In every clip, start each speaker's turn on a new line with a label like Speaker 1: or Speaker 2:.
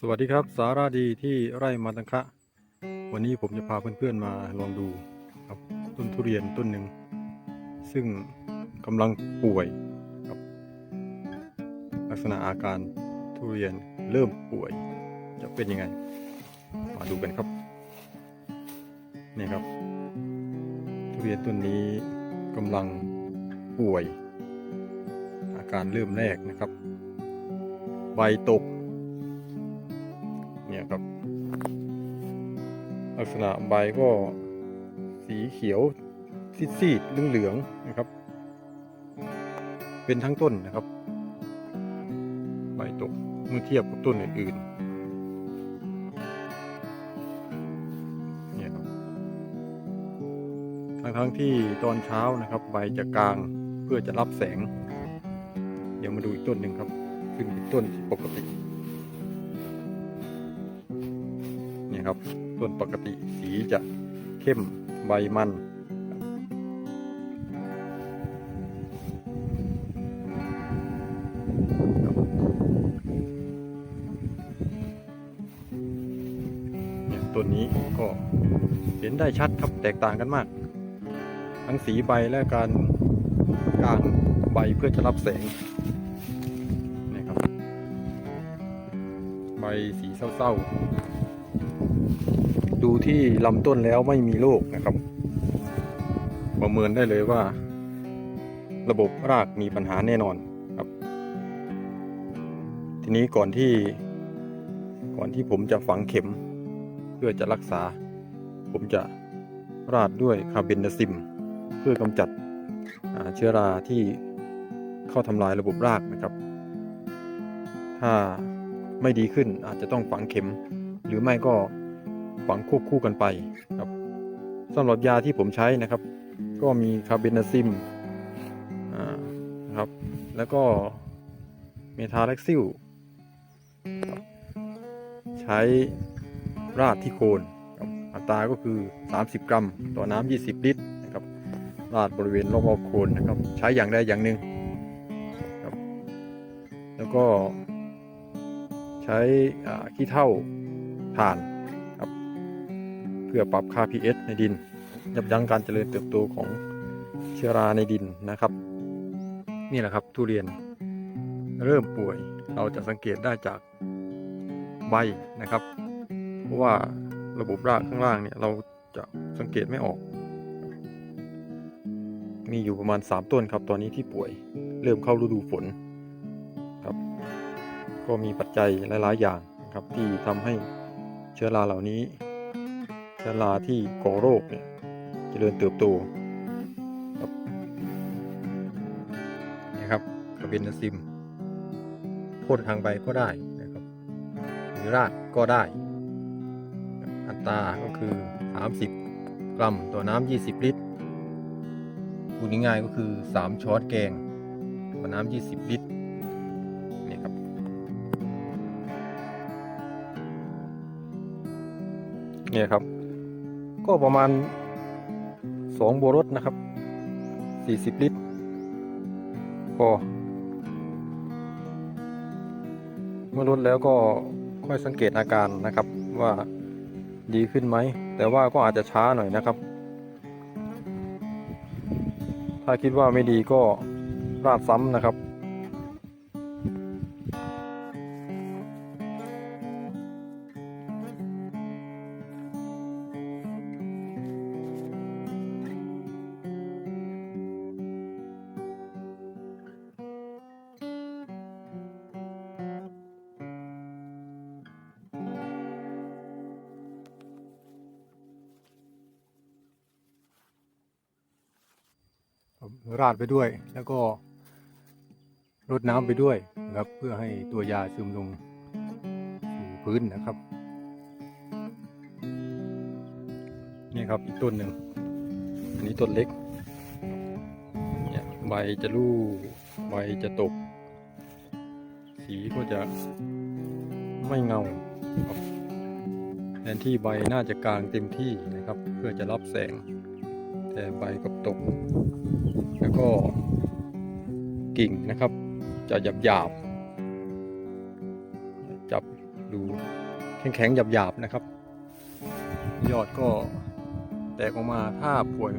Speaker 1: สวัสดีครับ สาราดีที่ไร่มาตังคะ วันนี้ผมจะพาเพื่อนๆมาลองดูครับต้นทุเรียนต้นหนึ่ง ซึ่งกำลังป่วยครับลักษณะอาการทุเรียนเริ่มป่วย จะเป็นยังไง มาดูกันครับนี่ครับ ทุเรียนต้นนี้กำลังป่วย อาการเริ่มแรกนะครับ ใบตก ลักษณะใบก็สีเขียวซีดๆเหลืองๆนะครับ เป็นทั้งต้นนะครับ ใบตกเมื่อเทียบกับต้นอื่นๆเนี่ยครับทั้งๆที่ตอนเช้านะครับ ใบจะกลางเพื่อจะรับแสง เดี๋ยวมาดูอีกต้นหนึ่งครับซึ่งเป็นต้นที่ปกติเนี่ยครับ ต้นปกติสีจะเข้มใบมันต้นนี้ก็เห็นได้ชัดครับแตกต่างกันมาก ทั้งสีใบและการกางใบเพื่อจะรับแสงนี่ครับ ใบสีเศร้าๆ ดูที่ลำต้นแล้วไม่มีโรคนะครับ ประเมินได้เลยว่า ระบบรากมีปัญหาแน่นอนครับ ทีนี้ก่อนที่ ก่อนที่ผมจะฝังเข็ม เพื่อจะรักษา ผมจะราดด้วยคาเบนดาซิม เพื่อกำจัดเชื้อราที่เข้าทำลายระบบรากนะครับ ถ้าไม่ดีขึ้นอาจจะต้องฝังเข็ม หรือไม่ก็ ฝังควบคู่กันไปครับสำหรับยาที่ผมใช้นะครับ ก็มีคาร์เบนาซิมนะครับ แล้วก็เมทาเล็กซิลใช้ราดที่โคนครับอัตราก็คือ 30 กรัม ต่อน้ำ20 ลิตรนะครับราดบริเวณรอบๆโคนนะครับ ใช้อย่างใดอย่างหนึ่งครับแล้วก็ใช้ขี้เถ้าถ่าน พื่อปรับค่า pH ในดิน ยับยั้งการเจริญเติบโตของเชื้อราในดินนะครับ นี่แหละครับทุเรียนเริ่มป่วยเราจะสังเกตได้จากใบนะครับ เพราะว่าระบบรากข้างล่างเนี่ยเราจะสังเกตไม่ออก มีอยู่ประมาณ 3 ต้นครับตอนนี้ที่ป่วยเริ่มเข้าฤดูฝนครับ ก็มีปัจจัยหลาย ๆ อย่างนะครับที่ทำให้เชื้อราเหล่านี้ ชื้อราที่ก่อโรคเนี่ยเจริญเติบโตครับนี่ครับกระเบนซิมพ่นทางใบก็ได้นะครับหรือราดก็ได้ อัตราก็คือ 30 กรัมต่อน้ำ20 ลิตรพูดง่ายๆก็คือ 3 ช้อนแกงต่อน้ำ20 ลิตรนี่ครับเนี่ยครับ ก็ประมาณ2โบวรถนะครับ40ลิตรพอเมื่อลดแล้วก็ค่อยสังเกตอาการนะครับว่าดีขึ้นไหม แต่ว่าก็อาจจะช้าหน่อยนะครับ ถ้าคิดว่าไม่ดีก็ราดซ้ำนะครับ ราดไปด้วย แล้วก็รดน้ำไปด้วยนะครับ เพื่อให้ตัวยาซึมลงสู่พื้นนะครับ นี่ครับอีกต้นหนึ่งอันนี้ต้นเล็กเนี่ยใบจะรูใบจะตก สีก็จะไม่เงาครับแทนที่ใบน่าจะกลางเต็มที่นะครับ เพื่อจะรับแสง แต่ใบกับตก แล้วก็กิ่งนะครับ จะหยาบหยาบจับดูแข็งๆหยาบๆนะครับ ยอดก็แตกออกมาถ้าป่วย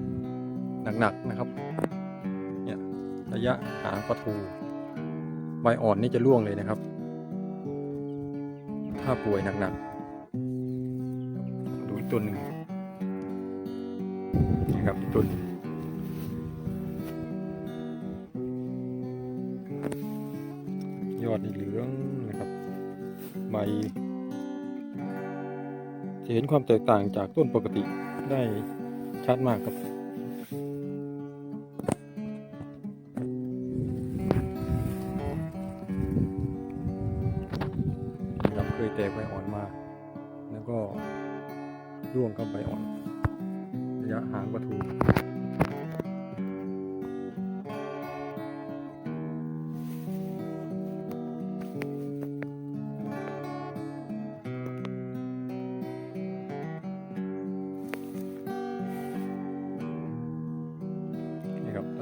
Speaker 1: หนักๆนะครับเนี่ยระยะหางประทูใบอ่อนนี่จะร่วงเลยนะครับ ถ้าป่วยหนักๆดูต้นหนึ่งนะครับต้นหนึ่ง ยอดนี่เหลืองนะครับใบจะเห็นความแตกต่างจากต้นปกติได้ชัดมากครับครับเคยแตกใบอ่อนมา แล้วก็ร่วงกับใบอ่อนระยะหางประทู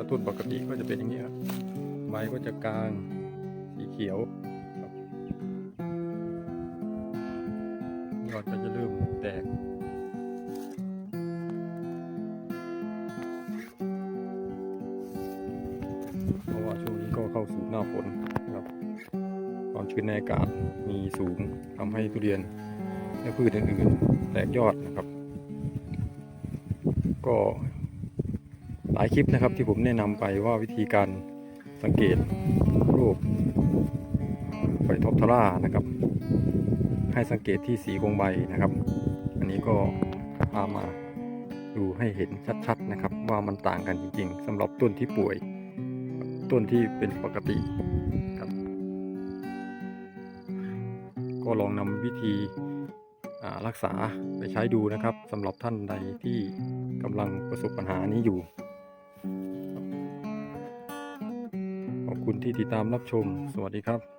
Speaker 1: ต้นปกติก็จะเป็นอย่างนี้ครับใบก็จะกลางสีเขียวยอดก็จะเริ่มแตกเพราะว่าช่วงนี้ก็เข้าสู่หน้าฝนนะครับความชื้นในอากาศมีสูงทำให้ทุเรียนและพืชอื่นๆ แตกยอดนะครับ ก็ หลายคลิปนะครับที่ผมแนะนำไปว่าวิธีการสังเกตโรคไฟท็อปทาร่านะครับ ให้สังเกตที่สีของใบนะครับ อันนี้ก็พามาดูให้เห็นชัดๆนะครับ ว่ามันต่างกันจริง ๆสำหรับต้นที่ป่วย ต้นที่เป็นปกติครับ ก็ลองนำวิธีรักษาไปใช้ดูนะครับสำหรับท่านใดที่กำลังประสบปัญหานี้อยู่ คุณที่ติดตามรับชม สวัสดีครับ